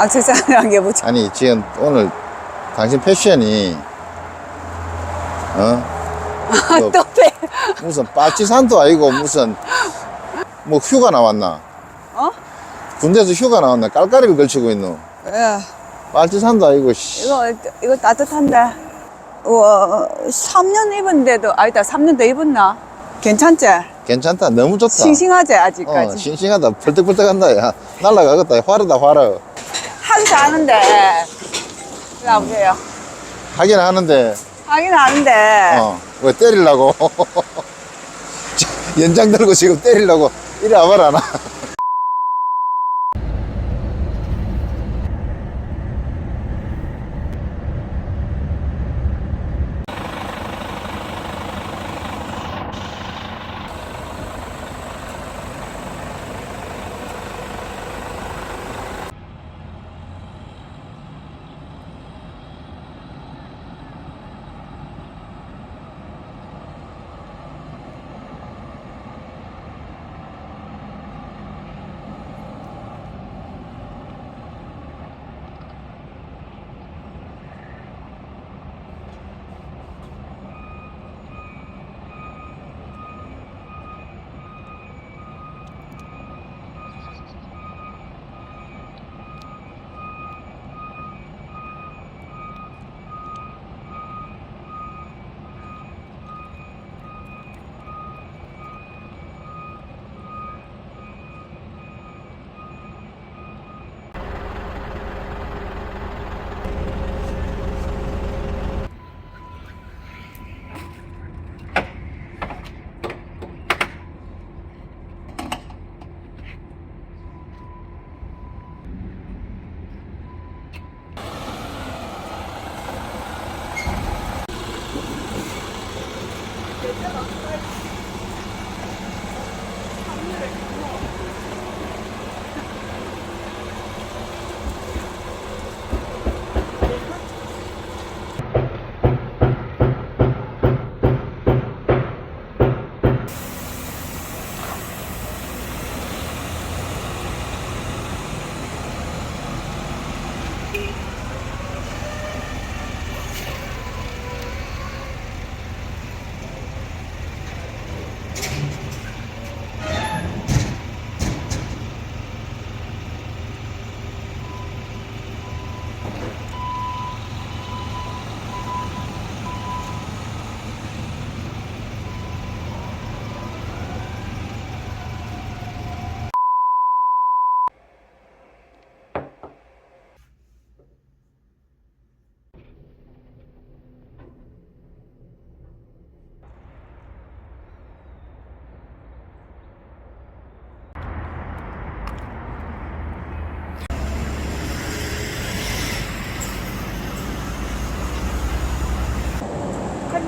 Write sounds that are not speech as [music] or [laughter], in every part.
액세서리한 게 뭐지? 아니 지금 오늘 당신 패션이 어? 뭐 또 빼. 무슨 빠치산도 아니고 무슨 뭐 휴가 나왔나? 어? 군대에서 휴가 나왔나? 깔깔이를 걸치고 있노. 예. 빨치산도 아니고 씨. 이거, 이거 따뜻한데. 우와, 3년 입은데도, 아니다, 3년 더 입었나? 괜찮지? 괜찮다. 너무 좋다. 싱싱하지, 어, 아직까지? 싱싱하다. 펄떡펄떡한다. 야, 날라가겠다. 화르다, 화르. 하기도 하는데. 일로 와보세요. 하긴 하는데, 하긴 하는데. 어, 왜 때리려고? [laughs] 연장 들고 지금 때리려고. 이리 와봐라, 나.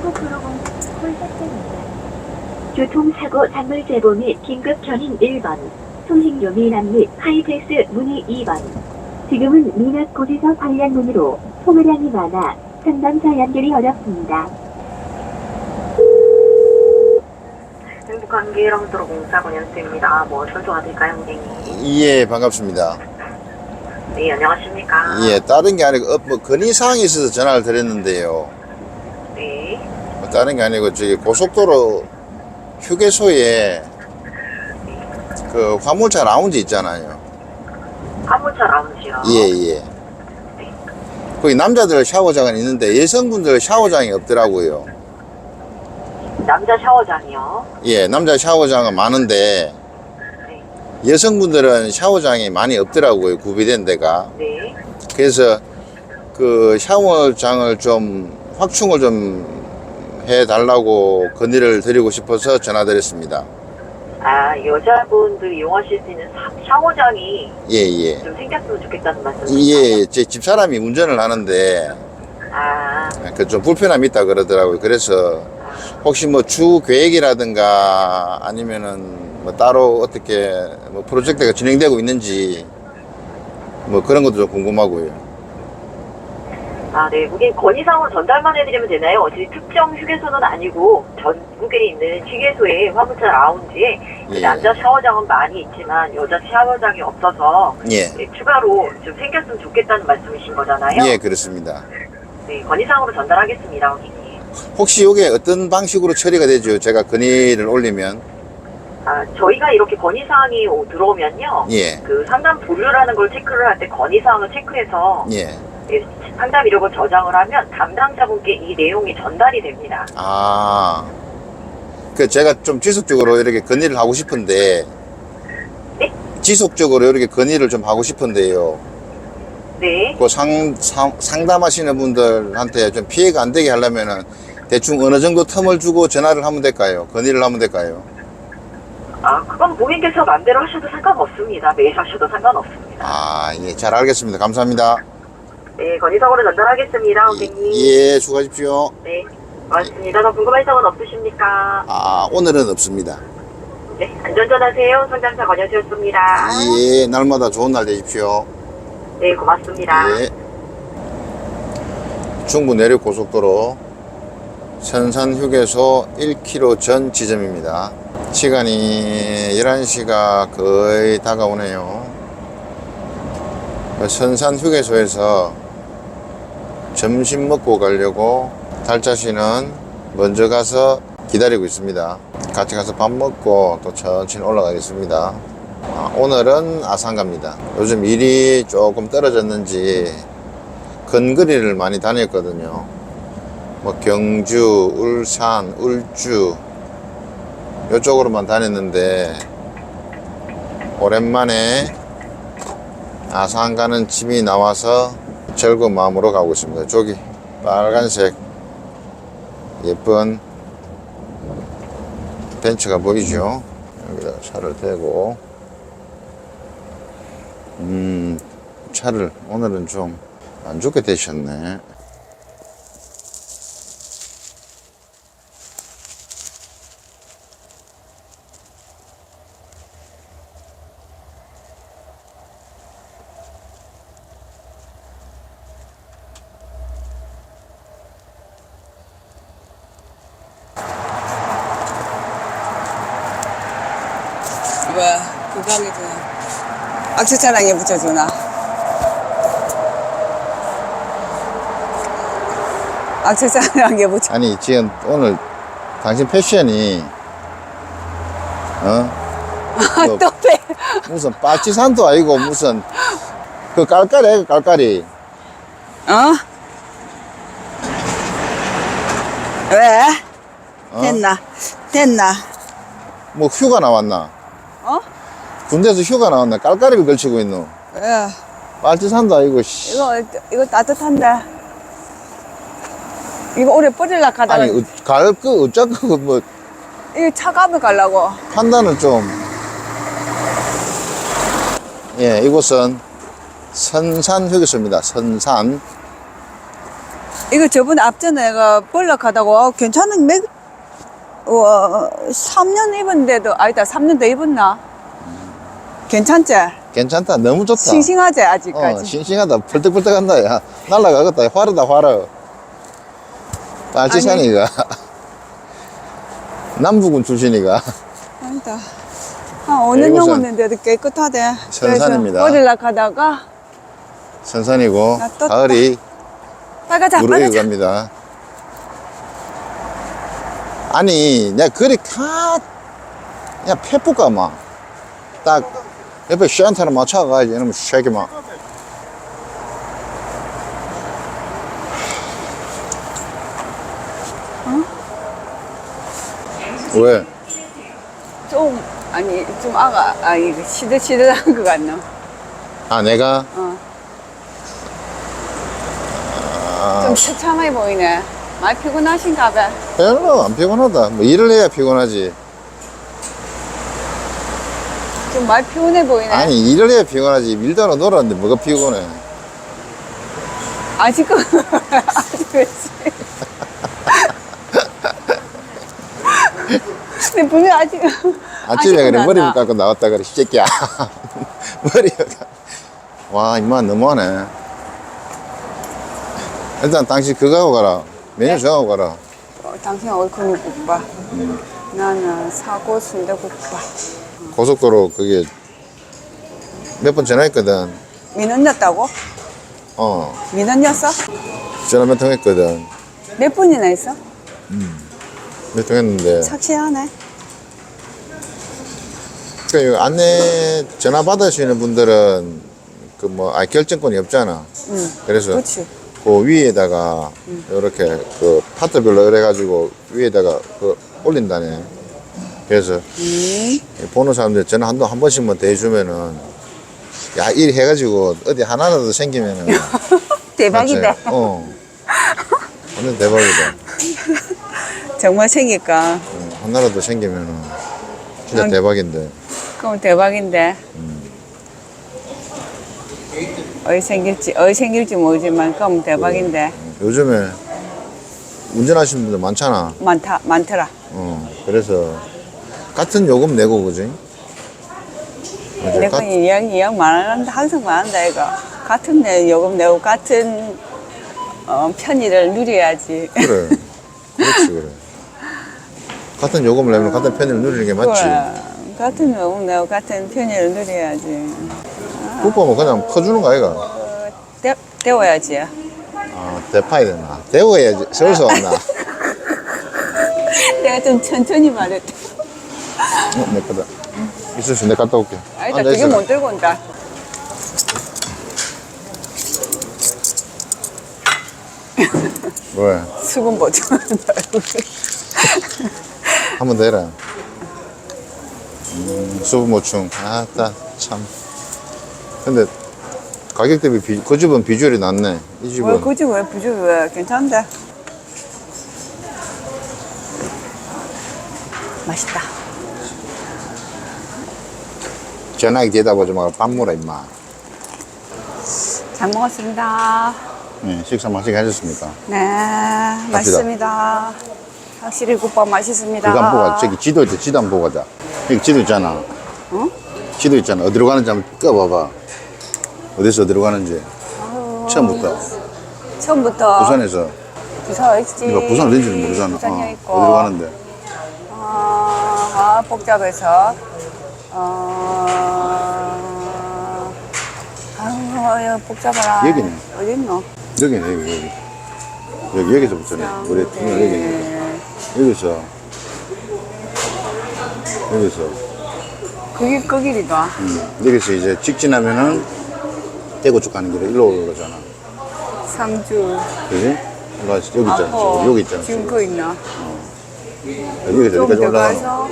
콜센터입니다. 교통사고 단물 제보 및 긴급 견인 1번, 통행료 미납 및 하이패스 문의 2번. 지금은 미납 고지서 관련 문의로 소매량이 많아 상담사 연결이 어렵습니다. 행복한 기랑 도로 공사 권현수입니다. 무엇을 도와드릴까요, 고객님? 예, 반갑습니다. 네, 안녕하십니까? 예, 다른 게 아니고, 어, 뭐, 건의사항이 있어서 전화를 드렸는데요. 다른 게 아니고, 저기, 고속도로 휴게소에 그 화물차 라운지 있잖아요. 화물차 라운지요. 예, 예. 거기 남자들 샤워장은 있는데 여성분들 샤워장이 없더라고요. 남자 샤워장이요. 예, 남자 샤워장은 많은데 네. 여성분들은 샤워장이 많이 없더라고요. 구비된 데가. 네. 그래서 그 샤워장을 좀 확충을 좀 해달라고 건의를 드리고 싶어서 전화드렸습니다. 아, 여자분들 이용하실 수 있는 사- 샤워장이 예, 예. 좀 생겼으면 좋겠다는 말씀이시죠? 예, 제 집사람이 운전을 하는데 아, 그 좀 불편함이 있다 그러더라고요. 그래서 혹시 뭐 주 계획이라든가 아니면은 뭐 따로 어떻게 뭐 프로젝트가 진행되고 있는지 뭐 그런 것도 좀 궁금하고요. 아, 네. 우린 건의사항을 전달만 해드리면 되나요? 어차피 특정 휴게소는 아니고 전국에 있는 휴게소에 화물차 라운지에 그 예. 남자 샤워장은 많이 있지만 여자 샤워장이 없어서 예. 네, 추가로 좀 생겼으면 좋겠다는 말씀이신 거잖아요. 예, 그렇습니다. 네, 건의사항으로 전달하겠습니다, 고객님. 혹시 이게 어떤 방식으로 처리가 되죠? 제가 건의를 올리면? 아, 저희가 이렇게 건의사항이 오- 들어오면요. 예. 그 상담 보류라는 걸 체크를 할 때 건의사항을 체크해서 예. 예, 상담 이력을 저장을 하면 담당자분께 이 내용이 전달이 됩니다. 아. 그 제가 좀 지속적으로 이렇게 건의를 하고 싶은데. 네? 지속적으로 이렇게 건의를 좀 하고 싶은데요. 네. 그 상, 상, 상담하시는 분들한테 좀 피해가 안 되게 하려면은 대충 어느 정도 텀을 주고 전화를 하면 될까요? 건의를 하면 될까요? 아, 그건 본인께서 마음대로 하셔도 상관없습니다. 매일 하셔도 상관없습니다. 아, 예, 잘 알겠습니다. 감사합니다. 네, 건의사항으로 전달하겠습니다, 고객님. 예, 수고하십시오. 네, 고맙습니다. 더 궁금한 점은 없으십니까? 아, 오늘은 없습니다. 네, 안전전하세요. 상담사 권여수였습니다. 예, 날마다 좋은 날 되십시오. 네, 고맙습니다. 예. 중부 내륙 고속도로 선산 휴게소 1km 전 지점입니다. 시간이 11시가 거의 다가오네요. 그 선산 휴게소에서 점심 먹고 가려고 달자 씨는 먼저 가서 기다리고 있습니다. 같이 가서 밥 먹고 또 천천히 올라가겠습니다. 아, 오늘은 아산 갑니다. 요즘 일이 조금 떨어졌는지 근거리를 많이 다녔거든요. 뭐 경주, 울산, 울주 이쪽으로만 다녔는데 오랜만에 아산 가는 짐이 나와서 즐거운 마음으로 가고 있습니다. 저기 빨간색 예쁜 벤츠가 보이죠? 여기다 차를 대고 음, 차를 오늘은 좀 안 좋게 되셨네. 왜? 그 가게 그 악세사랑에 붙여주나? 악세사랑에 붙여. 아니, 지금 오늘 당신 패션이, 어? 뭐또 빼. 무슨 빠치산도 아니고 무슨 그 깔깔이 아이가 깔깔이. 어? 왜? 어? 됐나? 됐나? 뭐 휴가 나왔나? 어? 군대에서 휴가 나왔나? 깔깔이를 걸치고 있노. 왜? 빠치산도 아니고, 씨. 이거, 이거 따뜻한데. 이거 오래 버릴라 하다가, 아니, 어, 갈, 그, 어쩌고, 뭐, 이거 차가면 가려고. 판단을 좀. 예, 이곳은 선산 휴게소입니다. 선산. 이거 저번에 앞전에 내가 볼락하다고 아, 괜찮은 맥, 와, 3년 입은데도, 아니다, 3년 더 입었나? 괜찮지? 괜찮다. 너무 좋다. 싱싱하지, 어, 아직까지? 싱싱하다. 펄떡펄떡한다. 야, 날라가겠다. 화르다, 화르. 빨치산이가. [laughs] 남부군 출신이가. 아니다. 한 5년 네, 이곳은 넘었는데도 깨끗하대. 선산입니다. 버릴락 하다가, 선산이고, 나 떴다. 가을이 빨가자, 무르익어 빨가자. 갑니다. 아니, 내가 그리 카, 야, 페프가 막, 딱, 옆에 시한테는 맞춰가야지. 이놈의 새끼 막. 왜? 좀, 아니, 좀 아가, 아니, 시들시들한 것 같나? 아, 내가? 어. 아, 좀 처참해 보이네. 많이 피곤하신가 봐. 별로 안 피곤하다. 뭐 일을 해야 피곤하지. 좀 많이 피곤해 보이네. 아니, 일을 해야 피곤하지. 하고 놀았는데 뭐가 피곤해. 아직은, 아직 그렇지. 근데 분명 아직. [laughs] 아침에 그래 아직은 머리 나. 깎고 나왔다 그래 새끼야 [laughs] 머리가 와 임마 너무하네 일단 당신 그거 하고 가라. 메뉴 정하고 가라. 어, 당신 얼큰이 국밥. 나는 사고 순대국밥. 고속도로 그게 몇 번 전화했거든. 민원 냈다고? 어, 민원 냈어? 전화 몇 통 했거든. 몇 분이나 했어? 몇통 했는데. 착실하네. 그 안내 전화 받으시는 분들은 그 뭐, 아, 결정권이 없잖아. 응. 그래서 그렇지. 그 위에다가 이렇게 그 파트별로 이래가지고 위에다가 그 올린다네. 그래서 음. 보는 사람들 전화 한두 한 번씩만 더 해주면은 야, 일 해가지고 어디 하나라도 생기면은 [laughs] 대박이다. 맞지? 어. 완전 대박이다. [laughs] 정말 생길까? 어, 하나라도 생기면은 진짜 난- 대박인데. 그럼 대박인데. 어디 생길지, 어디 생길지 모르지만, 그럼 대박인데. 요즘에 운전하시는 분들 많잖아. 많다, 많더라. 어. 그래서 같은 요금 내고 그지? 내가 가- 이야기, 이야기 말한다, 항상 말한다, 이거. 같은 내 요금 내고, 같은 어, 편의를 누려야지. 그래. 그렇지, 그래. 같은 요금을 내면 같은 편의를 누리는 게 맞지. 그래. 같은 요금 내고, 같은 편의를 누려야지. 국밥은 그냥 퍼주는 거 아이가? 어, 데, 데워야지. 아, 대파야 되나? 데워야지. 서울서 왔나? 내가 좀 천천히 말했다. 어, 내 거다. 있으시 내가 갔다 올게. 아니다, 그게 있어라. 못 들고 온다. 왜? [laughs] 수분 보충한다. 한번더 해라. 음, 수분 보충. 아 따, 참. 근데 가격 대비 비, 그 집은 비주얼이 낫네. 이왜 집은. 굳이 왜 부주 왜 괜찮은데? 맛있다. 전화기 뒤에다 보지 말고 밥 먹어라, 임마. 잘 먹었습니다. 네, 식사 맛있게 하셨습니까? 네, 맛있습니다. 확실히 국밥 맛있습니다. 그거 안 보고 가자. 저기 지도 있대. 지도 안 보고 가자. 여기 지도 있잖아. 응? 지도 있잖아. 어디로 가는지 한번 꺼봐봐. 어디서 어디로 가는지. 아유, 처음부터. 처음부터 부산에서. 부산 있지. 네가 부산 어딘지는 모르잖아. 부산에 어, 있고. 어디로 가는데. 아, 아, 복잡해서. 어, 아유, 야, 복잡하라. 여기네. 어디 있노? 여기네, 여기, 여기. 여기, 여기서부터네. 우리 팀은 여기네. 여기서. 여기서. 그게 그 길이다. 음, 여기서 이제 직진하면은 대구 쪽 가는 길에 일로 올라가잖아. 상주. 그지? 올라 여기 있잖아. 아포. 지금 여기 있잖아. 지금. 그 있나? 여기서 좀 여기까지 올라가는 들어가서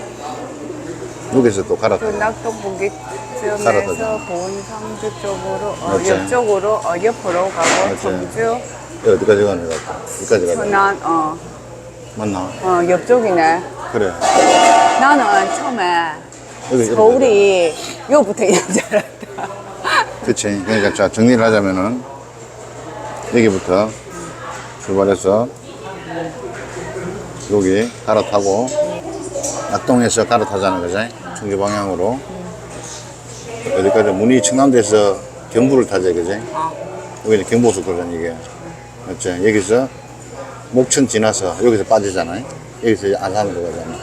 여기서 또 갈아타. 그 낙동분기점에서 갈아타잖아. 본상주 쪽으로, 어, 맞지? 옆쪽으로, 어, 옆으로 가고, 맞지? 청주, 여기 어디까지 가는 거 같아? 여기까지 가자. 천안, 어, 맞나? 어, 옆쪽이네. 그래. 나는 처음에 여기 이렇게 서울이 여기부터 있는 줄 알았다. 그치. 그러니까 자, 정리를 하자면은, 여기부터 출발해서, 여기 갈아타고, 낙동에서 갈아타자는 거지. 청주 방향으로. 어디까지, 문이 청남대에서 경부를 타자, 그지? 여기는 경부속도잖아, 이게. 맞지? 여기서 목천 지나서, 여기서 빠지잖아. 여기서 안산으로 가잖아.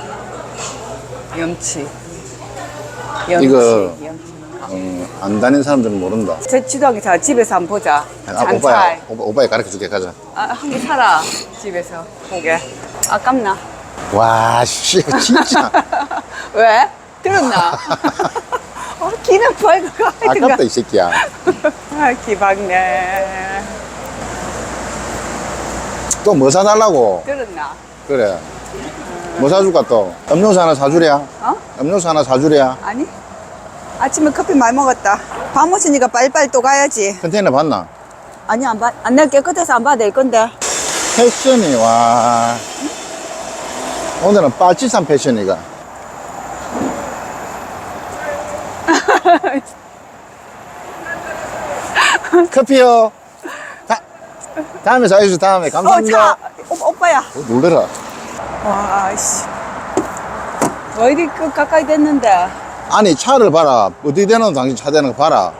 염치. 염치. 이거- 염치. 어, 안 다닌 사람들은 모른다. 제 지도하기 자 집에서 한번 보자. 아. 오빠야, 오빠, 오빠야 가르쳐 줄게, 가자. 아, 한 개 사라. 집에서 보게. 아깝나? 와, 씨, 진짜. [laughs] 왜? 들었나? [laughs] 어, 기는 벌고 아깝다, 이 새끼야. 아, 기박네. 또 뭐 사달라고? 들었나? 그래. 뭐 사줄까 또? 음료수 하나 사주랴? 어? 음료수 하나 사주랴? 아니? 아침에 커피 많이 먹었다. 밥 먹으니까 빨리빨리 또 가야지. 컨테이너 봤나? 아니, 안 봐. 안 내가 깨끗해서 안 봐도 될 건데. 패션이, 와. 오늘은 빠치산 패션이가. [laughs] 커피요. 다, 다음에 사주세요, 다음에. 어, 감사합니다. 차! 오, 오빠야. 어, 놀래라. 와, 씨. 왜 이리 그 가까이 됐는데? 아니 차를 봐라 어디 되는 당신 차 되는 거 봐라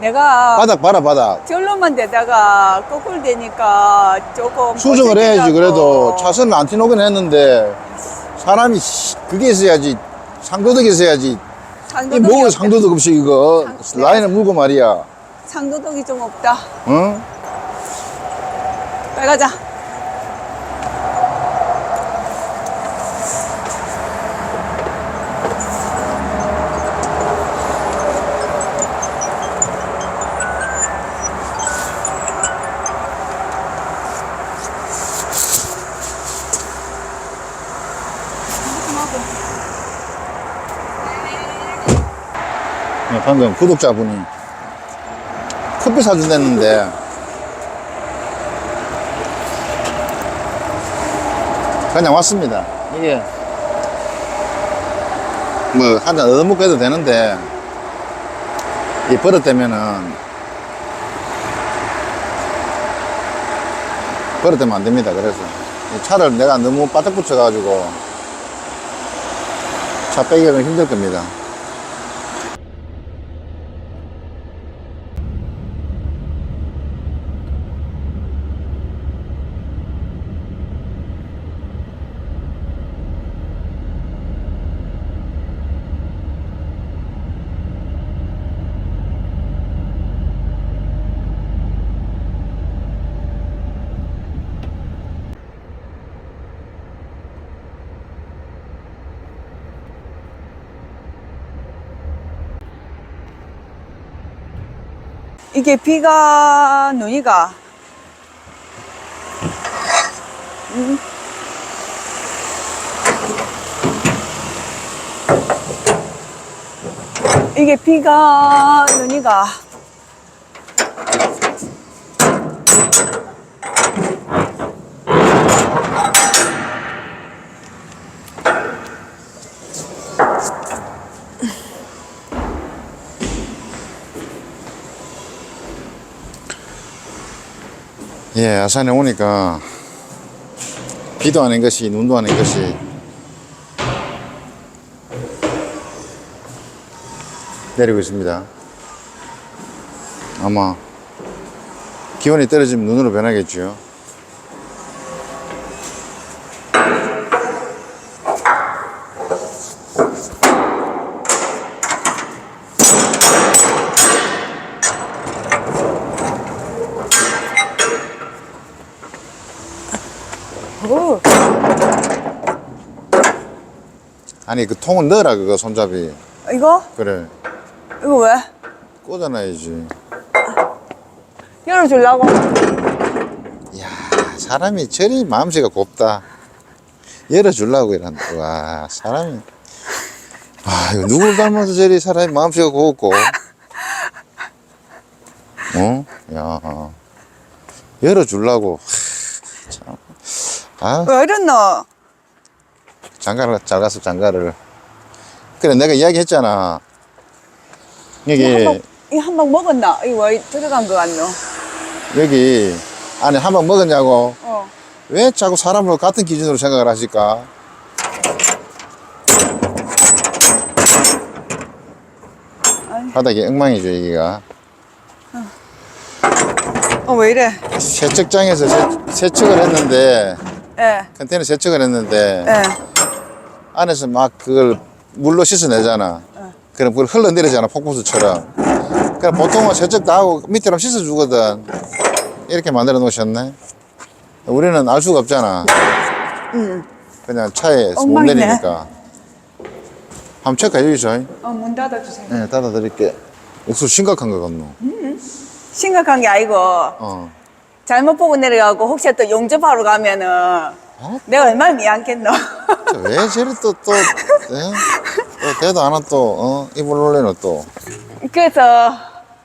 내가 바닥 봐라 바닥 결론만 대다가 거꾸로 되니까 조금 수정을 해야지. 그래도 차선을 안티노긴 했는데 사람이 씨, 그게 있어야지 상도덕이 있어야지 이 상도덕이 뭐가 없다. 상도덕 없이 이거 상- 라인을 물고 말이야 상도덕이 좀 없다. 응? 빨리 가자. 방금 구독자분이 커피 사준댔는데 그냥 왔습니다. 이게 뭐 한잔 얻어먹고 해도 되는데 이 버릇 되면은 버릇 되면 안 됩니다. 그래서 이 차를 내가 너무 바짝 붙여 가지고 차 빼기가 좀 힘들 겁니다 이게 비가 눈이가 음. 이게 비가 눈이가 예, 아산에 오니까 비도 아닌 것이 눈도 아닌 것이 내리고 있습니다. 아마 기온이 떨어지면 눈으로 변하겠죠. 오, 아니 그 통을 넣어라 그거 손잡이. 이거 그래 이거 왜 꽂아놔야지. 열어주려고 야 사람이 저리 마음씨가 곱다. 열어주려고 이란다. 와 사람이 아 이거 누굴 닮아서 저리 사람이 마음씨가 곱고 어? 야 열어주려고 참. 아? 왜 이랬노? 장가를 잘 갔어 장가를. 그래 내가 이야기했잖아. 여기 이한방 먹었나? 이거 왜 들어간 거 같노? 여기 안에 한 방 먹었냐고? 어. 왜 자꾸 사람을 같은 기준으로 생각을 하실까? 바닥이 엉망이죠, 여기가. 어, 왜 이래? 세척장에서 세, 세척을 했는데, 예, 컨테이너 세척을 했는데, 예. 안에서 막 그걸 물로 씻어내잖아. 그럼 그걸 흘러내리잖아, 폭포수처럼. 그럼 보통은 세척 다 하고 밑으로 씻어주거든. 이렇게 만들어 놓으셨네. 우리는 알 수가 없잖아. 그냥 차에 못 엉망이네. 내리니까. 한번 체크해 주시죠. 어, 문 닫아주세요. 네, 닫아 드릴게. 옥수 심각한 거 같노. 심각한 게 아니고, 어. 잘못 보고 내려가고, 혹시 또 용접하러 가면은, 내가 얼마나 미안겠노. 저왜 저리 또, 또, 예? 또, 대도 안 와, 또, 어? 입을 놀래노, 또. 그래서,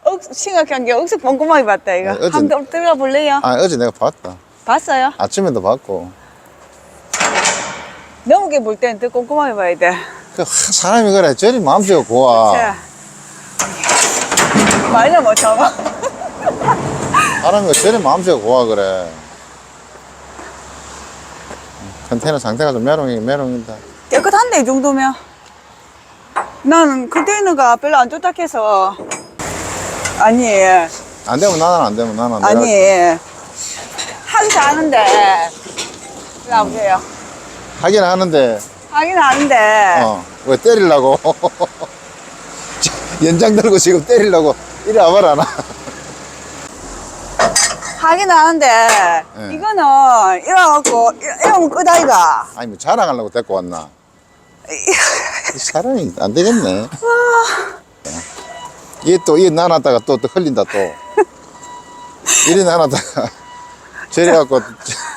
억, 심각한 게 억수 꼼꼼하게 봤다, 이거. 네, 어제- 한번 들어가 볼래요? 아, 어제 내가 봤다. 봤어요? 아침에도 봤고. 너무게 볼 때는 더 꼼꼼하게 봐야 돼. 그, 하, 사람이 그래. 저리 마음씨가 고와. 자. 말도 못하고. 사람이 저리 마음씨가 고와, 그래. 컨테이너 상태가 좀 메롱이긴 메롱이다. 깨끗한데, 이 정도면. 나는 컨테이너가 별로 안 좋다 해서, 아니, 안 되면 나는 안 되면 나는 아니. 하기도 하는데. 나보세요. 하긴 하는데 하긴 하는데. 어, 왜 때리려고 [laughs] 연장 들고 지금 때리려고 이리 와봐라 나 하긴 하는데. 예. 이거는 이래갖고, 이- 이러면 끄다이가. 아니 뭐 자랑하려고 데리고 왔나 [laughs] 이 사람이 안 되겠네 이게 또 이게 나눴다가 또, 또 흘린다 또 이리 나눴다가 [laughs] 저리 갖고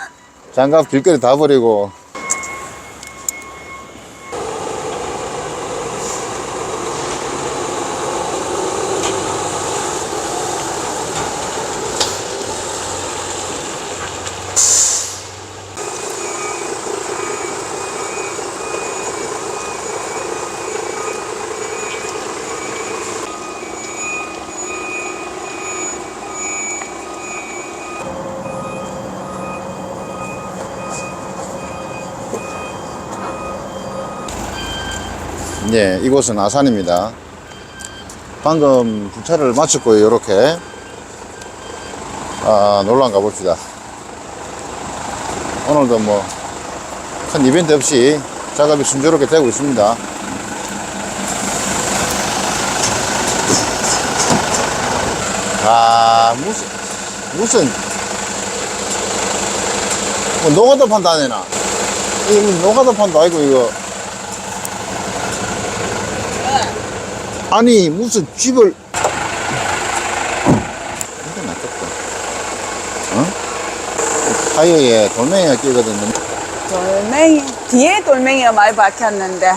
[laughs] 장갑 길거리 다 버리고 네, 이곳은 아산입니다. 방금 주차를 마쳤고요, 이렇게. 아, 놀러 가 봅시다. 오늘도 뭐, 큰 이벤트 없이 작업이 순조롭게 되고 있습니다. 아, 무슨, 무슨, 뭐, 노가다 판다? 이거 무슨 노가다 판다 아니고, 이거. 아니 무슨 집을 이게 낫겠다 어? 타이어에 돌멩이가 끼거든요 돌멩이, 뒤에 돌멩이가 많이 박혔는데.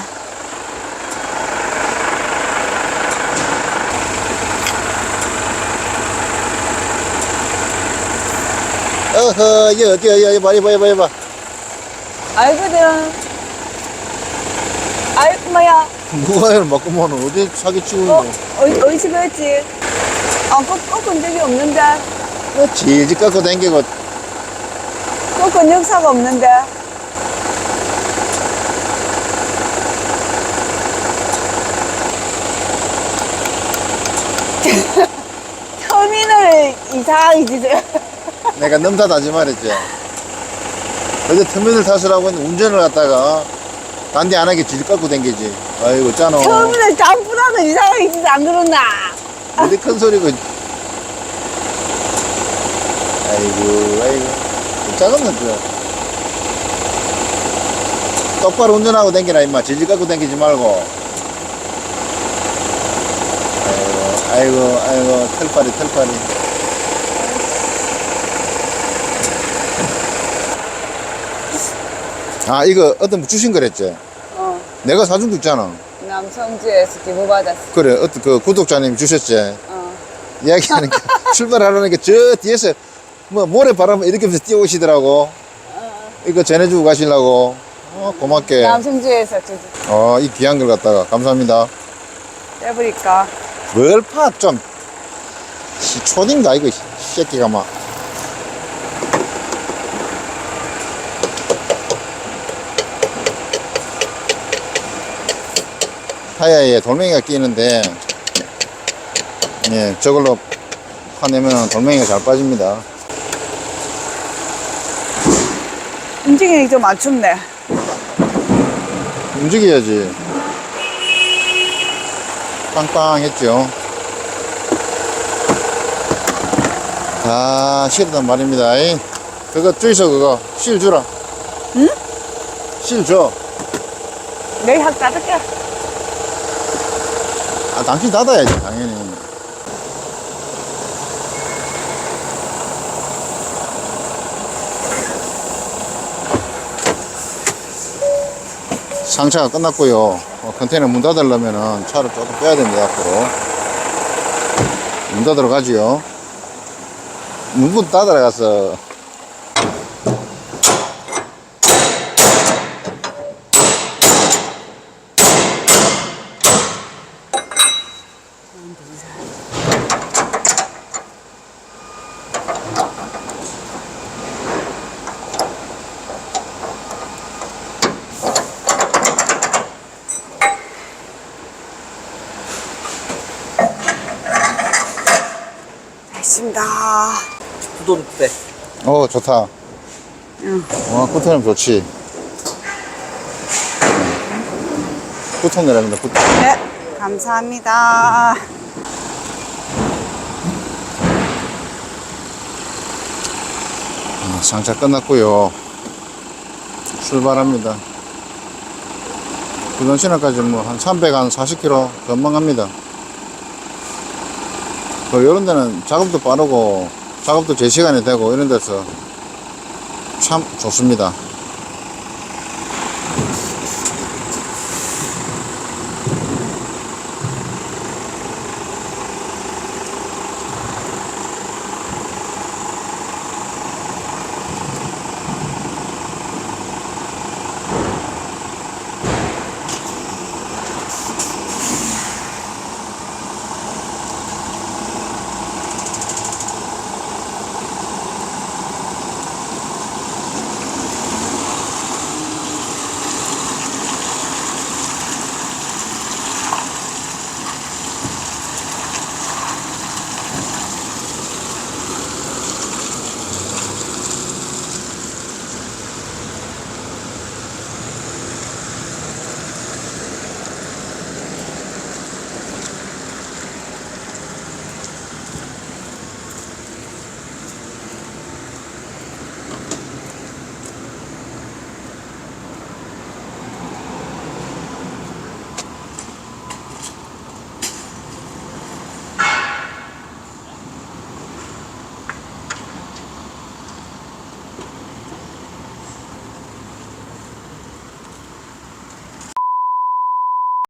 어허 이게 어디야 이거 이봐 이봐 이봐 이봐 알거든. 알, 뭐야. 누가 이걸 뭐는 어디 사기치고 어, 있노 어디, 어디서 배웠지? 아, 꺾, 꺾은 적이 없는데. 뭐 질질 깎고 댕기고 꺾은 역사가 없는데. [laughs] 터미널 이상하게 지세요. 내가 넘사다 하지 말했지 어제 터미널 타시라고 했는데 운전을 갖다가 단디 안 하게 질 깎고 댕기지 아이고 짜노. 터미널 장부라는 이상하게 지안 그러나? 어디 큰 소리고. 아이고 아이고. 작은 놈들 똑바로 운전하고 댕기라 임마. 질질 깎고 댕기지 말고. 아이고 아이고 아이고. 털파리 털파리. 아 이거 어떤 분 주신 거랬지? 어, 내가 사준 거 있잖아. 남성주에서 기부받았어. 그래 어떤 그 구독자님 주셨지? 어. 이야기하니까 [laughs] [laughs] 출발하려니까 저 뒤에서 뭐 모래바람 이렇게 하면서 뛰어오시더라고. 이거 전해주고 가시려고. 어, 고맙게. 남성주에서 주지. 어, 이 귀한 걸 갖다가. 감사합니다. 떼버릴까? 뭘 파 좀. 초딩가 이거 이 새끼가 막 타이어에 돌멩이가 끼는데 예, 저걸로 파내면 돌멩이가 잘 빠집니다 움직이기 좀안 춥네. 움직여야지 빵빵했죠 다 실었단 말입니다 이. 그거 주이소 그거 실 주라 응? 실줘 내일 학 닫을게. 아 당신 닫아야지 당연히. 상차가 끝났고요. 어, 컨테이너 문 닫으려면 차를 조금 빼야 됩니다 앞으로. 문 닫으러 가지요. 문부터 닫으러 가서 좋다. 응. 와, 꾸톤 좋지. 꾸톤 내랍니다, 꾸톤. 네, 감사합니다. 아, 상차 끝났고요 출발합니다 부산시내까지 뭐 한 300, 한 40km 금방 갑니다 그 이런 데는 작업도 빠르고 작업도 제 시간에 되고 이런 데서 참 좋습니다